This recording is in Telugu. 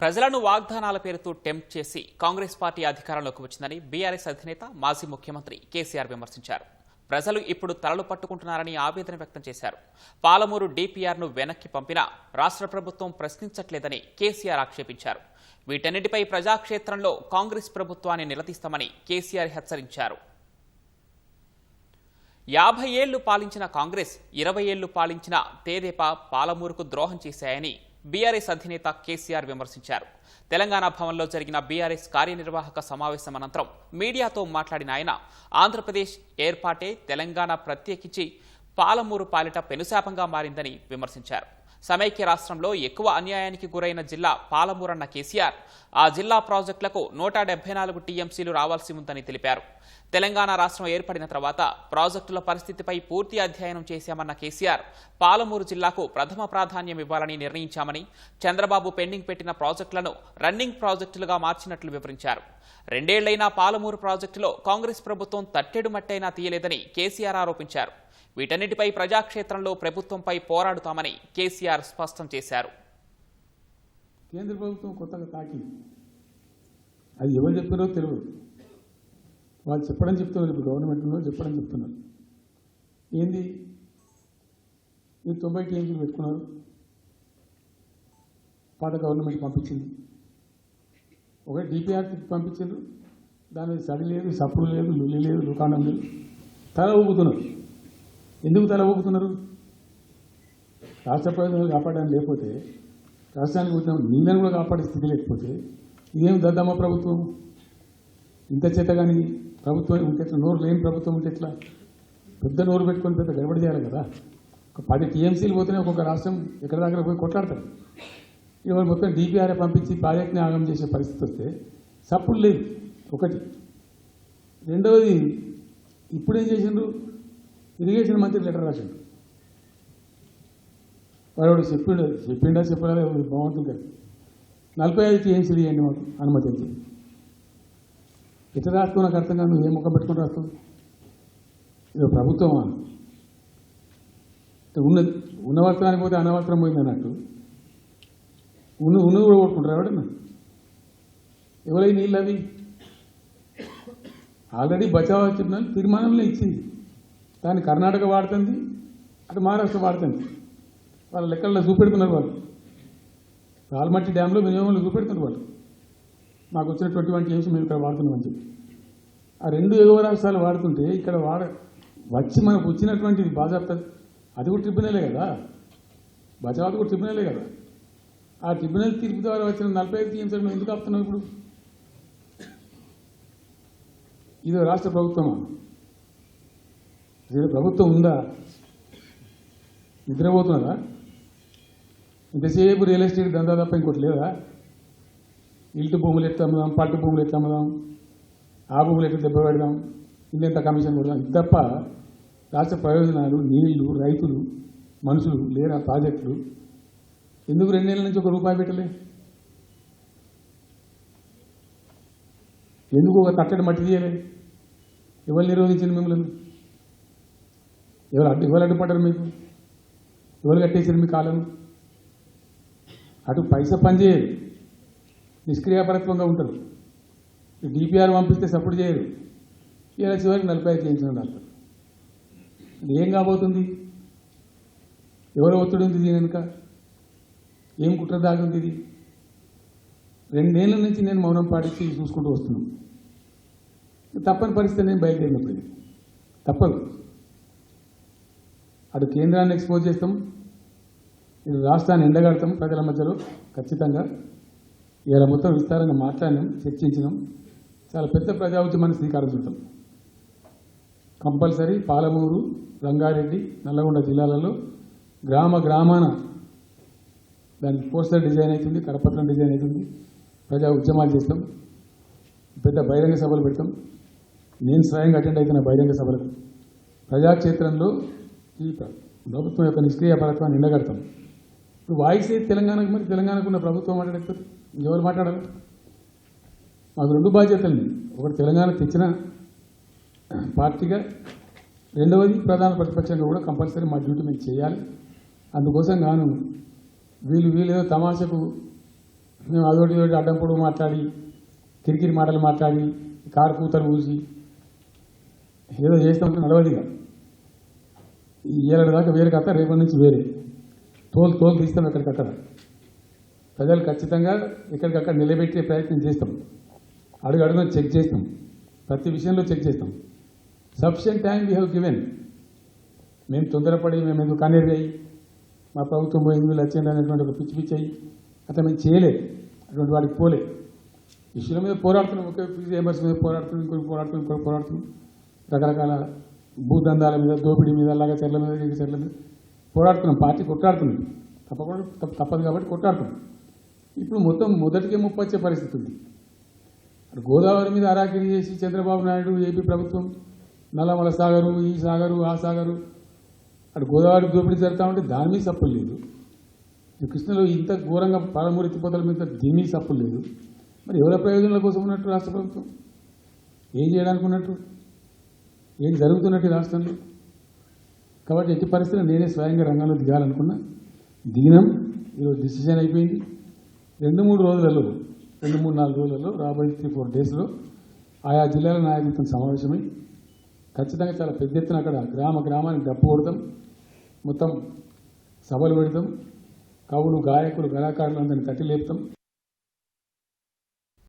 ప్రజలను వాగ్దానాల పేరుతో టెంప్ట్ చేసి కాంగ్రెస్ పార్టీ అధికారంలోకి వచ్చిందని బీఆర్ఎస్ అధినేత మాజీ ముఖ్యమంత్రి కేసీఆర్ విమర్శించారు. ప్రజలు ఇప్పుడు తలలు పట్టుకుంటున్నారని ఆవేదన వ్యక్తం చేశారు. పాలమూరు డీపీఆర్ను వెనక్కి పంపినా రాష్ట్ర ప్రభుత్వం ప్రశ్నించట్లేదని కేసీఆర్ ఆక్షేపించారు. వీటన్నిటిపై ప్రజాక్షేత్రంలో కాంగ్రెస్ ప్రభుత్వాన్ని నిలదీస్తామని కేసీఆర్ హెచ్చరించారు. యాభై ఏళ్ళు పాలించిన కాంగ్రెస్ ఇరవై ఏళ్ళు పాలించిన తేదేపా పాలమూరుకు ద్రోహం చేశాయని బీఆర్ఎస్ అధినేత కేసీఆర్ విమర్శించారు. తెలంగాణ భవన్లో జరిగిన బీఆర్ఎస్ కార్యనిర్వాహక సమావేశం అనంతరం మీడియాతో మాట్లాడిన ఆయన ఆంధ్రప్రదేశ్ ఏర్పాటే తెలంగాణ ప్రత్యేకించి పాలమూరు పాలిట పెనుశాపంగా మారిందని విమర్శించారు. సమైక్య రాష్ట్రంలో ఎక్కువ అన్యాయానికి గురైన జిల్లా పాలమూరన్న కేసీఆర్. ఆ జిల్లా ప్రాజెక్టులకు నూట డెబ్బై నాలుగు టీఎంసీలు రావాల్సి ఉందని తెలిపారు. తెలంగాణ రాష్ట్రం ఏర్పడిన తర్వాత ప్రాజెక్టుల పరిస్థితిపై పూర్తి అధ్యయనం చేశామన్న కేసీఆర్. పాలమూరు జిల్లాకు ప్రథమ ప్రాధాన్యం ఇవ్వాలని నిర్ణయించామని చంద్రబాబు పెండింగ్ పెట్టిన ప్రాజెక్టులను రన్నింగ్ ప్రాజెక్టులుగా మార్చినట్లు వివరించారు. రెండేళ్ళైనా పాలమూరు ప్రాజెక్టులో కాంగ్రెస్ ప్రభుత్వం తట్టెడు మట్టైనా తీయలేదని కేసీఆర్ ఆరోపించారు. వీటన్నిటిపై ప్రజాక్షేత్రంలో ప్రభుత్వంపై పోరాడుతామని కేసీఆర్ స్పష్టం చేశారు. కేంద్ర ప్రభుత్వం కొత్తగా తాకి అది ఎవరు చెప్పారో తెలియదు. వాళ్ళు చెప్పడం చెప్తున్నారు ఇప్పుడు గవర్నమెంట్లో చెప్పడం చెప్తున్నారు. ఏంది? మీరు తొంభై టీఎంసీలు పెట్టుకున్నారు. పాత గవర్నమెంట్ పంపించింది. ఒక డిపిఆర్ పంపించారు. దాని మీద సడి లేదు సప్పుడు లేదు లుల్లి లేదు దుకాణం లేదు. తల ఊపుతున్నారు. ఎందుకు తల ఊపుతున్నారు? రాష్ట్ర ప్రయోజనాలు కాపాడడానికి లేకపోతే రాష్ట్రానికి వచ్చిన నీళ్ళని కూడా కాపాడే స్థితి లేకపోతే ఇదేం దద్దమ్మ ప్రభుత్వం? ఇంత చేత కానీ ప్రభుత్వం ఉంటే ఎట్లా నోరు లేని ప్రభుత్వం ఉంటే ఎట్లా? పెద్ద నోరు పెట్టుకొని పెద్ద గడబడి చేయాలి కదా. ఒక పది టీఎంసీలు పోతేనే ఒక్కొక్క రాష్ట్రం ఎక్కడ దగ్గర పోయి కొట్లాడతారు. ఇవాళ మొత్తం డిపిఆర్ఏ పంపించి ప్రాజెక్ట్ని ఆగం చేసే పరిస్థితి వస్తే సప్పుడు లేదు. ఒకటి. రెండవది ఇప్పుడేం చేసిండ్రు? ఇరిగేషన్ మంత్రి లెటర్ రాసిండు వాడు చెప్పిండు? చెప్పిండా చెప్పడా బాగుంటుంది కదా. నలభై ఐదు టీఎంసీలు ఇవ్వండి మాకు అనుమతించి ఎట్లా రాస్తావు నాకు అర్థం కాదు. నువ్వు ఏ ముఖం పెట్టుకుని రాస్తావు? ఇది ప్రభుత్వం అని ఉన్న ఉన్న వస్త్రానికి పోతే అనవసరం పోయింది అన్నట్టు. ఉన్న ఉన్న కూడా కొట్టుకుంటారు ఎవడన్నా? ఎవరై నీళ్ళు అవి? ఆల్రెడీ బచావ్ వచ్చిన తీర్మానంలో ఇచ్చింది. దాన్ని కర్ణాటక వాడుతుంది అటు మహారాష్ట్ర వాడుతుంది. వాళ్ళ లెక్కల్లో చూపెడుతున్నారు వాళ్ళు. రాల్మట్టి డ్యాంలో వినియోగంలో చూపెడుతున్నారు వాళ్ళు. మాకు వచ్చినటువంటి వంటి చేసి మేము ఇక్కడ వాడుతున్నామని చెప్పి. ఆ రెండు ఎగువ రాష్ట్రాలు వాడుతుంటే ఇక్కడ వాడ వచ్చి మనకు వచ్చినటువంటిది బాజాప్త అది కూడా ట్రిబ్యునలే కదా? బచావత్ కూడా ట్రిబ్యునలే కదా? ఆ ట్రిబ్యునల్ తీర్పు ద్వారా వచ్చిన నలభై ఐదు టీఎంసీ ఎందుకు ఆపుతున్నాం ఇప్పుడు? ఇది రాష్ట్ర ప్రభుత్వమా? ఇది ప్రభుత్వం ఉందా? నిద్రపోతున్నారా? ఇంతసేపు రియల్ ఎస్టేట్ దందా తప్ప ఇంకోటి లేదా? ఇల్టు భూములు ఎట్లా అమ్ముదాం? పట్టు భూములు ఎట్లా అమ్ముదాం? ఆ భూములు ఎట్లా దెబ్బ పెడదాం? ఇంకెంత కమిషన్ కొడదాం? ఇది తప్ప రాష్ట్ర ప్రయోజనాలు నీళ్ళు రైతులు మనుషులు లేరా ప్రాజెక్టులు? ఎందుకు రెండేళ్ళ నుంచి ఒక రూపాయి పెట్టలే? ఎందుకు ఒక తట్టడి మట్టి తీయలే? ఎవరు నిరోధించింది మిమ్మల్ని? ఎవరు అడ్డు ఎవరు అడ్డుపడ్డారు మీకు? ఎవరు కట్టేసారు మీ కాలం? అటు పైస పనిచేయరు నిష్క్రియాపరత్వంగా ఉంటారు. డిపిఆర్ పంపిస్తే సపోర్ట్ చేయరు. ఇలా చివరికి నలభై ఐదు చేయించిన డాక్టర్ ఏం కాబోతుంది? ఎవరు ఒత్తిడి ఉంది దీని వెనుక? ఏం కుట్ర దాగుంది ఇది? రెండేళ్ళ నుంచి నేను మౌనం పాటించి చూసుకుంటూ వస్తున్నాను. తప్పని పరిస్థితి నేను బయలుదేరినప్పుడు తప్పదు. అటు కేంద్రాన్ని ఎక్స్పోజ్ చేస్తాం. ఇటు రాష్ట్రాన్ని ఎండగడతాం ప్రజల మధ్యలో ఖచ్చితంగా. ఇలా మొత్తం విస్తారంగా మాట్లాడినాం చర్చించినాం. చాలా పెద్ద ప్రజా ఉద్యమాన్ని శ్రీకారం చుట్టాం కంపల్సరీ పాలమూరు రంగారెడ్డి నల్లగొండ జిల్లాలలో గ్రామ గ్రామాన దానికి పోస్టర్ డిజైన్ అవుతుంది కరపత్రం డిజైన్ అవుతుంది. ప్రజా ఉద్యమాలు చేస్తాం. పెద్ద బహిరంగ సభలు పెడతాం. నేను స్వయంగా అటెండ్ అవుతున్న బహిరంగ సభలకు. ప్రజాక్షేత్రంలో ఈ ప్రభుత్వం యొక్క నిష్క్రియ పరత్వాన్ని ఎండగడతాం ఇప్పుడు వాయిస్ తెలంగాణకు మరి? తెలంగాణకు ఉన్న ప్రభుత్వం మాట్లాడకపోతే ఎవరు మాట్లాడాలి? మాకు రెండు బాధ్యతలు ఒకటి తెలంగాణ తెచ్చిన పార్టీగా రెండవది ప్రధాన ప్రతిపక్షంగా కూడా కంపల్సరీ మా డ్యూటీ మేము చేయాలి. అందుకోసం గాను వీళ్ళు వీళ్ళు తమాషకు మేము అదొకటి ఇదొకటి అడ్డం పొడుగు మాట్లాడి కిరికిరి మాటలు మాట్లాడి కారు కూతలు పూసి ఏదో చేస్తాం నడవడిగా. ఏడాది దాకా వేరు కథ రేపటి నుంచి వేరే. తోలు తోలు తీస్తాం ఎక్కడికక్కడ ప్రజలు ఖచ్చితంగా ఎక్కడికక్కడ నిలబెట్టే ప్రయత్నం చేస్తాం. అడుగు అడుగున చెక్ చేస్తాం. ప్రతి విషయంలో చెక్ చేస్తాం. Sufficient time we have given. మేము తొందరపడి మేము ఎందుకు కనేరు మా ప్రభుత్వం పోయింది వీళ్ళు వచ్చింది అనేటువంటి ఒక పిచ్చి పిచ్చి అయ్యి అట్లా మేము చేయలేదు. అటువంటి వాడికి పోలే ఇష్యూల మీద పోరాడుతున్నాం. ఒకే ఫీజు ఎంబర్స్ మీద పోరాడుతున్నాం ఇంకొక పోరాడుతున్నాం ఇంకొక పోరాడుతున్నాం. రకరకాల భూదందాల మీద దోపిడీ మీద అలాగే చెర్ల మీద ఈ పోరాడుతున్నాం పార్టీ కొట్లాడుతుంది. తప్పకుండా తప్పదు కాబట్టి కొట్లాడుతుంది ఇప్పుడు మొత్తం మొదటికే ముప్పు వచ్చే పరిస్థితి ఉంది. అటు గోదావరి మీద అరాకిరి చేసి చంద్రబాబు నాయుడు ఏపీ ప్రభుత్వం నల్లమల సాగరు ఈ సాగరు ఆ సాగరు. అటు గోదావరి దోపిడీ జరుగుతూ ఉంటే దాని మీద సప్పులు లేదు. కృష్ణలో ఇంత ఘోరంగా పాలమూరు ఎత్తిపోతల మీద దీని సప్పులు లేదు. మరి ఎవరి ప్రయోజనాల కోసం ఉన్నట్టు రాష్ట్ర ప్రభుత్వం? ఏం చేయడానికి ఉన్నట్టు ఏం జరుగుతున్నట్టు రాష్ట్రంలో? కాబట్టి ఎట్టి పరిస్థితులు నేనే స్వయంగా రంగంలో దిగాలనుకున్నా. దిగినాం. ఈరోజు డిసిషన్ అయిపోయింది. రెండు మూడు రోజులలో రెండు మూడు నాలుగు రోజులలో రాబోయే త్రీ ఫోర్ డేస్లో ఆయా జిల్లాల నాయకులతో సమావేశమై ఖచ్చితంగా చాలా పెద్ద ఎత్తున అక్కడ గ్రామ గ్రామానికి డప్పు కొడతాం. మొత్తం సభలు పెడతాం. కవులు గాయకులు కళాకారులు అందరిని తట్టి లేపుతాం.